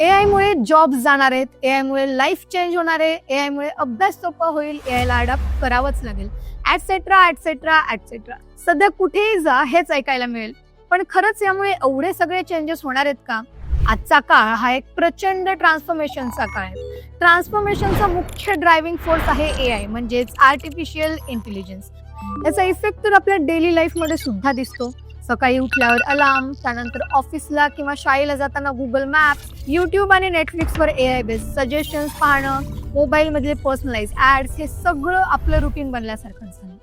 ए आयमुळे job जाणार आहेत A आयमुळे life change होणार आहे ए आयमुळे अभ्यास सोपा होईल ए आयला करावंच लागेल. ऍटसेट्रा ऍटसेट्रा ऍटसेट्रा सध्या कुठेही जा हेच ऐकायला मिळेल. पण खरंच यामुळे एवढे सगळे चेंजेस होणार आहेत का? आजचा काळ हा एक प्रचंड ट्रान्सफॉर्मेशनचा काळ आहे. ट्रान्सफॉर्मेशनचा मुख्य ड्रायव्हिंग फोर्स आहे ए आय म्हणजेच आर्टिफिशियल इंटेलिजन्स याचा इफेक्ट तर आपल्या डेली लाईफमध्ये सुद्धा दिसतो. सकाळी उठल्यावर अलार्म त्यानंतर ऑफिसला किंवा शाळेला जाताना गुगल मॅप्स युट्यूब आणि नेटफ्लिक्सवर ए आय बेस्ड सजेशन्स पाहणं मोबाईलमधले पर्सनलाइज ऍड्स हे सगळं आपलं रुटीन बनल्यासारखं झालं.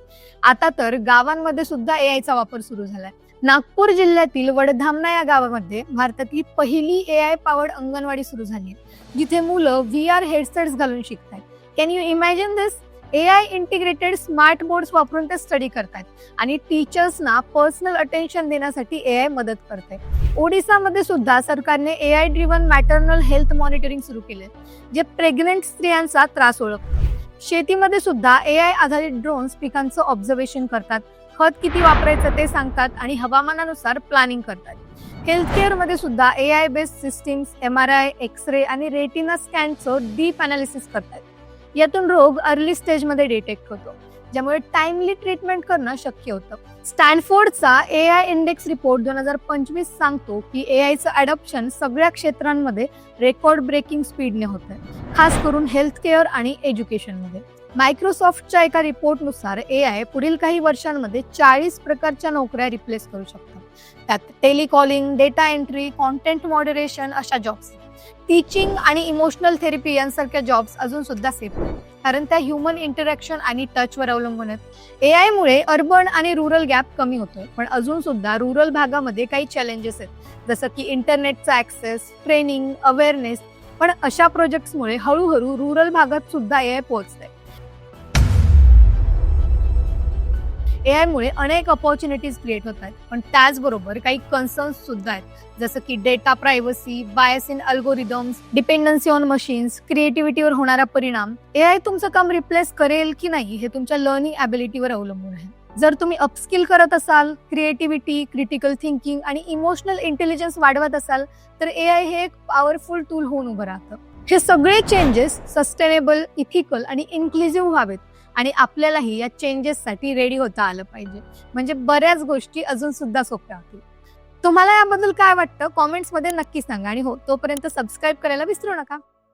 आता तर गावांमध्ये सुद्धा ए आयचा वापर सुरू झालाय. नागपूर जिल्ह्यातील वडधामना या गावामध्ये भारतातली पहिली ए आय पावर्ड अंगणवाडी सुरू झाली आहे. जिथे मुलं व्ही आर हेडसेट्स घालून शिकतात can you imagine this A I integrated smart boards वापरून ते स्टडी करतात आणि टीचर्सना पर्सनल अटेन्शन देण्यासाठी ए आय मदत करते ओडिसामध्ये सुद्धा सरकारने A I driven maternal health monitoring सुरू केले जे प्रेग्नेंट स्त्रियांचा त्रास ओळखतात शेतीमध्ये सुद्धा ए आय आधारित ड्रोन्स पिकांचं ऑब्झर्वेशन करतात. खत किती वापरायचं ते सांगतात आणि हवामानानुसार प्लॅनिंग करतात. हेल्थ केअरमध्ये सुद्धा A I based systems M R I X ray आणि रेटिना स्कॅनचं डीप अनालिसिस करतात यातून रोग अर्ली स्टेजमध्ये डिटेक्ट होतो. ज्यामुळे टाइमली ट्रीटमेंट करणं शक्य होतं. स्टॅनफोर्डचा ए आय इंडेक्स रिपोर्ट दोन हजार पंचवीस सांगतो की ए आयचं अडॉप्शन सगळ्या क्षेत्रांमध्ये रेकॉर्ड ब्रेकिंग स्पीडने होत आहे खास करून हेल्थ केअर आणि एज्युकेशनमध्ये मायक्रोसॉफ्टच्या एका रिपोर्टनुसार ए आय पुढील काही वर्षांमध्ये चाळीस प्रकारच्या नोकऱ्या रिप्लेस करू शकतात त्यात telecalling data entry content moderation अशा जॉब्स टीचिंग आणि इमोशनल थेरपी यांसारख्या जॉब्स अजून सुद्धा सेफ आहेत कारण त्या ह्युमन इंटरॅक्शन आणि टचवर अवलंबून आहेत. ए आय मुळे अर्बन आणि रुरल गॅप कमी होतोय. पण अजून सुद्धा रुरल भागामध्ये काही चॅलेंजेस आहेत. जसं की इंटरनेटचा ऍक्सेस ट्रेनिंग अवेअरनेस पण अशा प्रोजेक्ट्समुळे हळूहळू रुरल भागात सुद्धा ए आय पोहोचते ए मुळे अनेक ऑपॉर्च्युनिटीज क्रिएट होत आहेत. पण त्याचबरोबर काही कन्सर्न्स सुद्धा आहेत. जसं की data privacy bias in algorithms dependency on machines क्रिएटिव्हिटीवर होणारा परिणाम. ए आय तुमचं काम रिप्लेस करेल की नाही हे तुमच्या लर्निंग ॲबिलिटीवर अवलंबून आहे. जर तुम्ही अपस्किल करत असाल क्रिएटिव्हिटी क्रिटिकल थिंकिंग आणि इमोशनल इंटेलिजन्स वाढवत असाल तर ए आय हे एक पॉवरफुल टूल होऊन उभं राहतं. हे सगळे चेंजेस सस्टेनेबल इथिकल आणि इन्क्लुझिव्ह व्हावेत. आणि आपल्यालाही या चेंजेससाठी रेडी होता आलं पाहिजे. म्हणजे बऱ्याच गोष्टी अजून सुद्धा सोप्या होतील. तुम्हाला याबद्दल काय वाटतं? कॉमेंट्समध्ये नक्की सांगा आणि हो तोपर्यंत सबस्क्राईब करायला विसरू नका.